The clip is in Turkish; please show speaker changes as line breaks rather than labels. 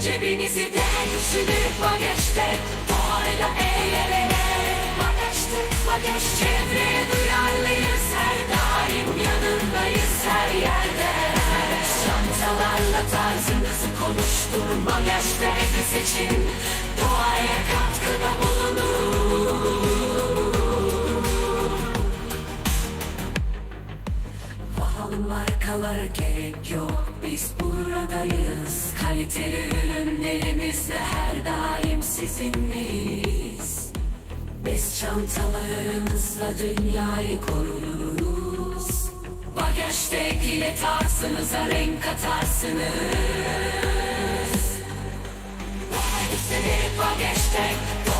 cebinizi de düşünün Bagajda doğayla el ele Bagajda bagaj çevreye duyarlıyız Her daim yanındayız her yerde. Çantalarla tarzınızı konuşturun Bagajda evi seçin Pahalı markalara gerek yok. Biz buradayız. Kaliteli ürünlerimizle her daim sizinleyiz. Biz çantalarımızla dünyayı koruruz. Bagajdakiyle tarzınıza renk katarsınız. Bagajda, bagajda